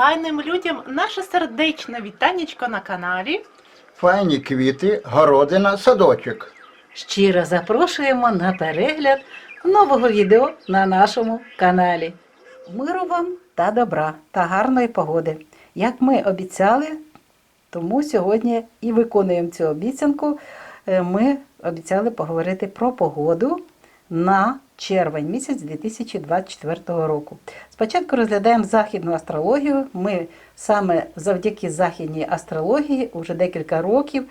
файним людям наше сердечне вітанечко на каналі. Файні квіти, городина, садочок. Щиро запрошуємо на перегляд нового відео на нашому каналі. Миру вам та добра та гарної погоди. Як ми обіцяли, тому сьогодні і виконуємо цю обіцянку. Е, Ми обіцяли поговорити про погоду на червень місяць 2024 року. Спочатку розглядаємо західну астрологію. Ми саме завдяки західній астрології вже декілька років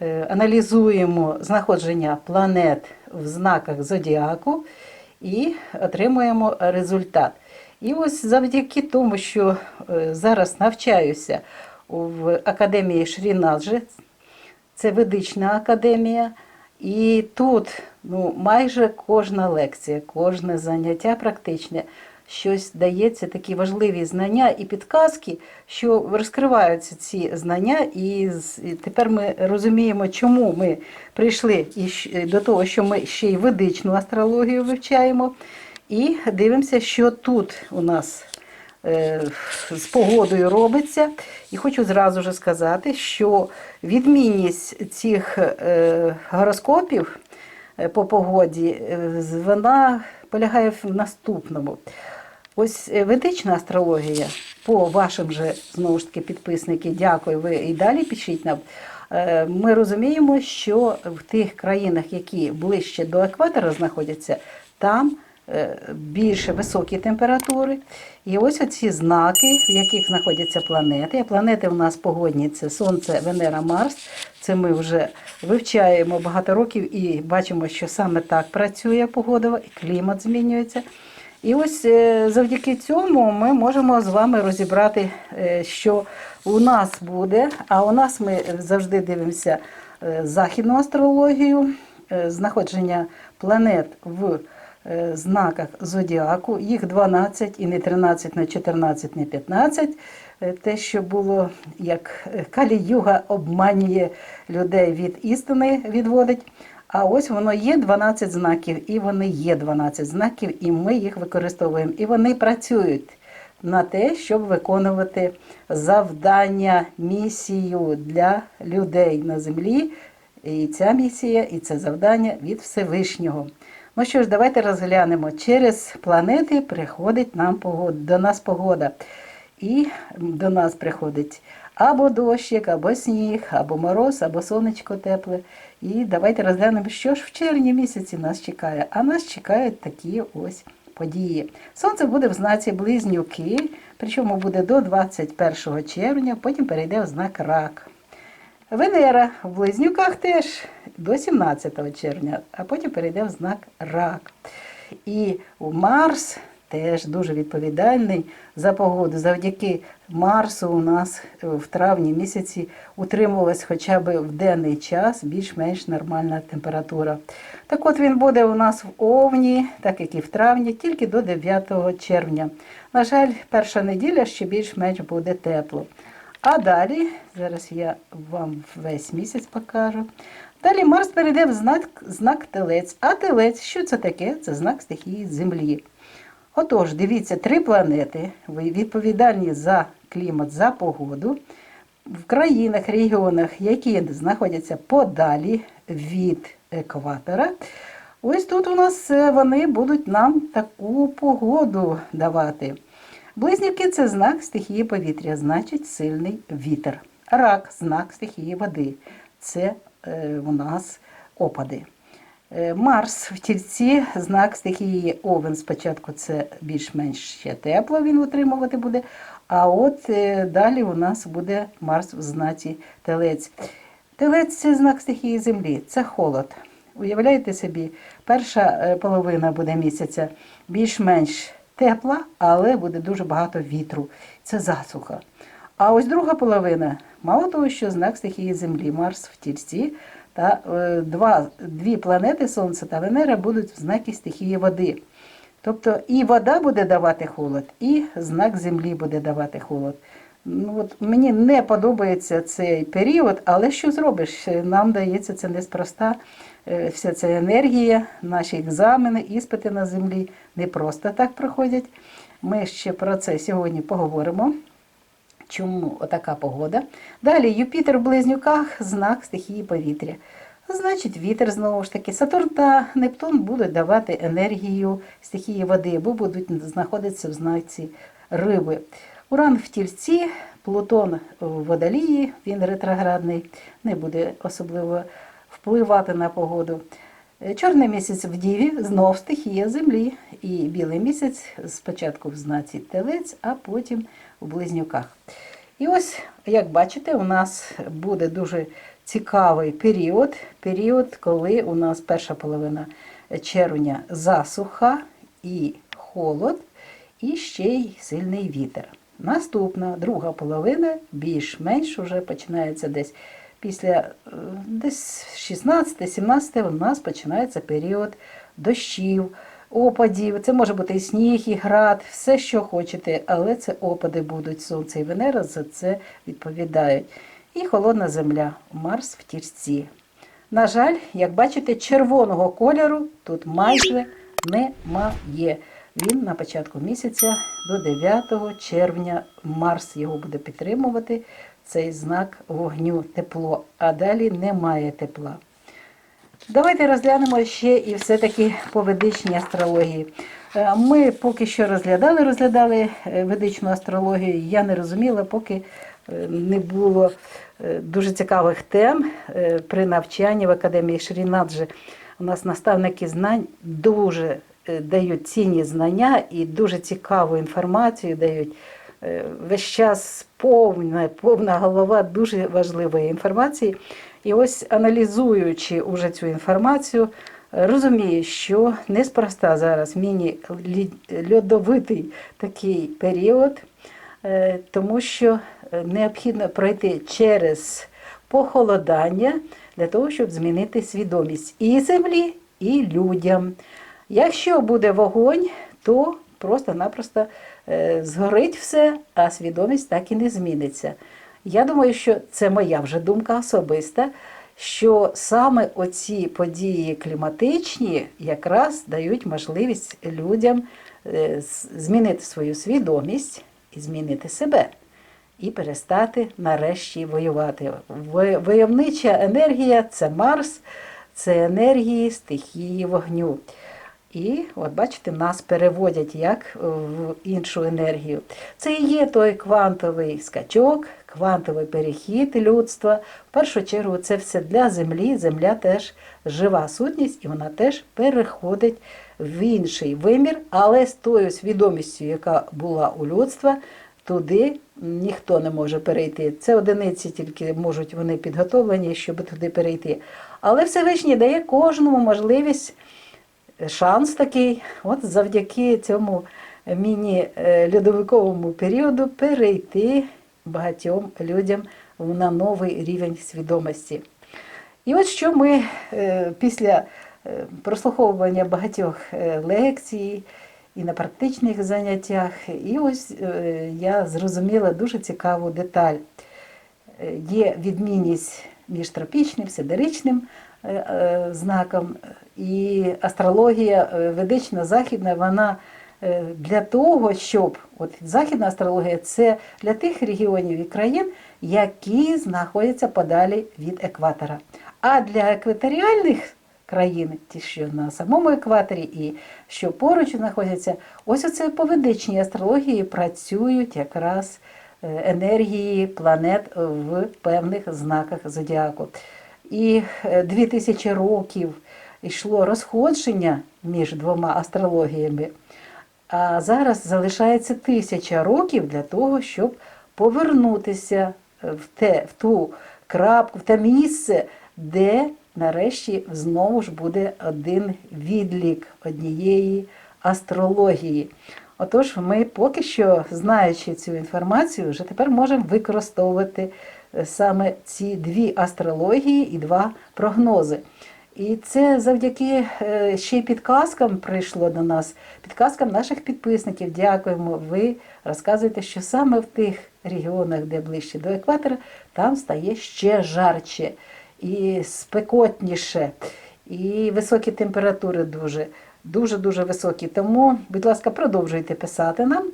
е, аналізуємо знаходження планет в знаках зодіаку і отримуємо результат. І ось завдяки тому, що е, зараз навчаюся в академії Шрінаджі, це ведична академія. І тут ну, майже кожна лекція, кожне заняття практичне, щось дається такі важливі знання і підказки, що розкриваються ці знання, і, тепер ми розуміємо, чому ми прийшли до того, що ми ще й ведичну астрологію вивчаємо, і дивимося, що тут у нас з погодою робиться. І хочу зразу ж сказати, що відмінність цих е, гороскопів е, по погоді, е, вона полягає в наступному. Ось е, ведична астрологія, по вашим же знову ж таки підписники, дякую, ви і далі пишіть нам. Е, Ми розуміємо, що в тих країнах, які ближче до екватора знаходяться, там е, більше високі температури. І ось оці знаки, в яких знаходяться планети. А планети у нас погодні це Сонце, Венера, Марс. Це ми вже вивчаємо багато років і бачимо, що саме так працює погодова, і клімат змінюється. І ось е, завдяки цьому ми можемо з вами розібрати, е, що у нас буде. А у нас ми завжди дивимося західну астрологію, знаходження планет в знаках зодіаку. Їх 12 і не 13, не 14, не 15. Е, Те, що було як е, Калі-юга обманює людей від істини, відводить. А ось воно є 12 знаків, і вони є 12 знаків, і ми їх використовуємо. І вони працюють на те, щоб виконувати завдання, місію для людей на землі. І ця місія, і це завдання від Всевишнього. Ну що ж, давайте розглянемо. Через планети приходить нам погода, до нас погода. І до нас приходить або дощик, або сніг, або мороз, або сонечко тепле. І давайте розглянемо, що ж в червні місяці нас чекає. А нас чекають такі ось події. Сонце буде в знаці близнюки, причому буде до 21 червня, потім перейде в знак рак. Венера в близнюках теж до 17 червня, а потім перейде в знак рак. І Марс теж дуже відповідальний за погоду. Завдяки Марсу у нас в травні місяці утримувалась хоча б в денний час більш-менш нормальна температура. Так от він буде у нас в Овні, так як і в травні, тільки до 9 червня. На жаль, перша неділя ще більш-менш буде тепло. А далі, зараз я вам весь місяць покажу. Далі Марс перейде в знак, знак телець. А телець, що це таке? Це знак стихії Землі. Отож, дивіться, три планети відповідальні за клімат, за погоду в країнах, регіонах, які знаходяться подалі від екватора. Ось тут у нас е, вони будуть нам таку погоду давати. Близнюки це знак стихії повітря, значить сильний вітер. Рак знак стихії води. Це е, у нас опади. Е, Марс в тільці, знак стихії Овен. Спочатку це більш-менш ще тепло він утримувати буде. А от е, далі у нас буде Марс в знаці Телець. Телець це знак стихії Землі, це холод. Уявляєте собі, перша е, половина буде місяця більш-менш тепла, але буде дуже багато вітру. Це засуха. А ось друга половина, мало того, що знак стихії Землі, Марс в тільці, та е, два, дві планети Сонце та Венера будуть в знакі стихії води. Тобто і вода буде давати холод, і знак Землі буде давати холод. Ну, от мені не подобається цей період, але що зробиш? Нам дається це неспроста. Е, Вся ця енергія, наші екзамени, іспити на землі не просто так проходять. Ми ще про це сьогодні поговоримо. Чому отака погода? Далі Юпітер в близнюках, знак стихії повітря. Значить, вітер знову ж таки. Сатурн та Нептун будуть давати енергію стихії води, бо будуть знаходитися в знаці риби. Уран в тільці, Плутон в водолії, він ретроградний, не буде особливо впливати на погоду. Чорний місяць в Діві знов стихія землі. І білий місяць спочатку в знаці телець, а потім у близнюках. І ось, як бачите, у нас буде дуже цікавий період. Період, коли у нас перша половина червня засуха і холод, і ще й сильний вітер. Наступна, друга половина, більш-менш уже починається десь після е, десь 16-17 у нас починається період дощів, опадів. Це може бути і сніг, і град, все, що хочете, але це опади будуть. Сонце і Венера за це відповідають. І холодна земля, Марс в тірці. На жаль, як бачите, червоного кольору тут майже немає. Він на початку місяця до 9 червня Марс його буде підтримувати. Цей знак вогню тепло, а далі немає тепла. Давайте розглянемо ще і все-таки по ведичній астрології. Е, Ми поки що розглядали, розглядали е, ведичну астрологію. Я не розуміла, поки е, не було дуже цікавих тем при навчанні в Академії Шрінаджі. У нас наставники знань дуже дають цінні знання і дуже цікаву інформацію дають. Е, Весь час повна, повна голова дуже важливої інформації. І ось аналізуючи уже цю інформацію, е, розумію, що неспроста зараз міні-льодовитий такий період, е, тому що е, необхідно пройти через похолодання для того, щоб змінити свідомість і землі, і людям. Якщо буде вогонь, то просто-напросто е, згорить все, а свідомість так і не зміниться. Я думаю, що це моя вже думка особиста, що саме оці події кліматичні якраз дають можливість людям е, змінити свою свідомість і змінити себе. І перестати нарешті воювати. Войовнича енергія це Марс, це енергії стихії вогню. І от бачите, нас переводять як в іншу енергію. Це і є той квантовий скачок, квантовий перехід людства. В першу чергу це все для землі. Земля теж жива сутність, і вона теж переходить в інший вимір, але з тою свідомістю, яка була у людства, туди ніхто не може перейти. Це одиниці тільки можуть вони підготовлені, щоб туди перейти. Але Всевишній дає кожному можливість шанс такий, от завдяки цьому міні-льодовиковому періоду перейти багатьом людям на новий рівень свідомості. І от що ми е, після е, прослуховування багатьох е, лекцій і на практичних заняттях, і ось я зрозуміла дуже цікаву деталь. Є відмінність між тропічним, сидеричним е, е, знаком, і астрологія е, ведична, західна, вона для того, щоб от західна астрологія це для тих регіонів і країн, які знаходяться подалі від екватора. А для екваторіальних країн, ті, що на самому екваторі і що поруч знаходяться, ось оце по ведичній астрології працюють якраз енергії планет в певних знаках зодіаку. І е, дві тисячі років йшло розходження між двома астрологіями, а зараз залишається тисяча років для того, щоб повернутися в, те, в ту крапку, в те місце, де нарешті знову ж буде один відлік однієї астрології. Отож, ми поки що, знаючи цю інформацію, вже тепер можемо використовувати е, саме ці дві астрології і два прогнози. І це завдяки е, ще й підказкам прийшло до нас, підказкам наших підписників. Дякуємо. Ви розказуєте, що саме в тих регіонах, де ближче до екватора, там стає ще жарче і спекотніше, і високі температури дуже, дуже дуже високі. Тому, будь ласка, продовжуйте писати нам.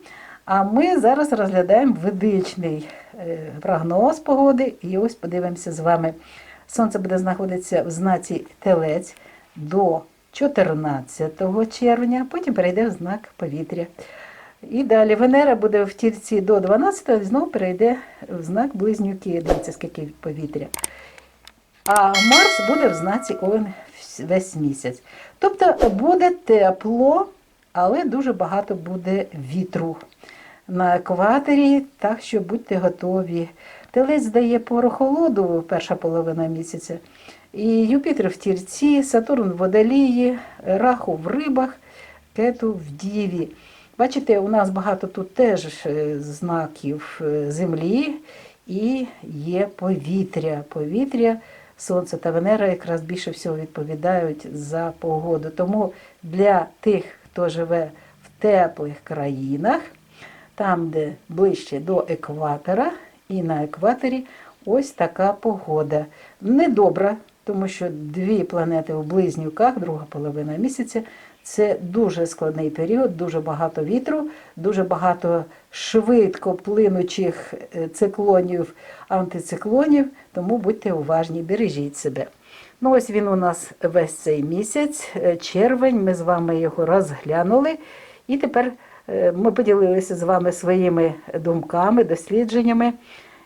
А ми зараз розглядаємо ведичний е, прогноз погоди. І ось подивимося з вами. Сонце буде знаходитися в знаці Телець до 14 червня, потім перейде в знак повітря. І далі Венера буде в тільці до 12 і знову перейде в знак близнюки, дивіться, скільки повітря. А Марс буде в знаці Овен весь місяць. Тобто буде тепло, але дуже багато буде вітру на екваторі, так що будьте готові. Телець дає пору холоду перша половина місяця. І Юпітер в тірці, Сатурн в водолії, Раху в рибах, Кету в діві. Бачите, у нас багато тут теж е, знаків е, землі і є повітря. Повітря, Сонце та Венера якраз більше всього відповідають за погоду. Тому для тих, хто живе в теплих країнах, там, де ближче до екватора, і на екваторі ось така погода. Недобра, тому що дві планети в близнюках, друга половина місяця. Це дуже складний період, дуже багато вітру, дуже багато швидко плинучих е, циклонів, антициклонів, тому будьте уважні, бережіть себе. Ну ось він у нас весь цей місяць, е, червень, ми з вами його розглянули. І тепер е, ми поділилися з вами своїми думками, дослідженнями.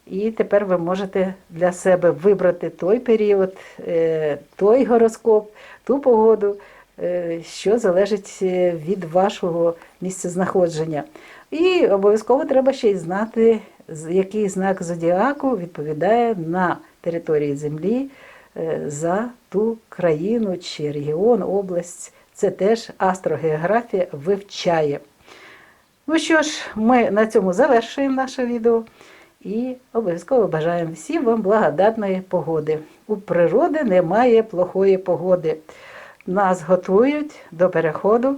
І тепер ви можете для себе вибрати той період, той гороскоп, ту погоду, що залежить е, від вашого місцезнаходження. І обов'язково треба ще й знати, який знак зодіаку відповідає на території Землі е, за ту країну чи регіон, область. Це теж астрогеографія вивчає. Ну що ж, ми на цьому завершуємо наше відео і обов'язково бажаємо всім вам благодатної погоди. У природи немає плохої погоди. Нас готують до переходу,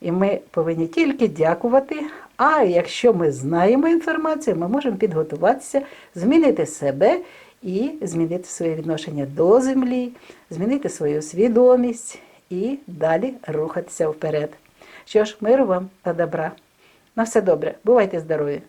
і ми повинні тільки дякувати. А якщо ми знаємо інформацію, ми можемо підготуватися, змінити себе і змінити своє відношення до землі, змінити свою свідомість і далі рухатися вперед. Що ж, миру вам та добра. На все добре, бувайте здорові!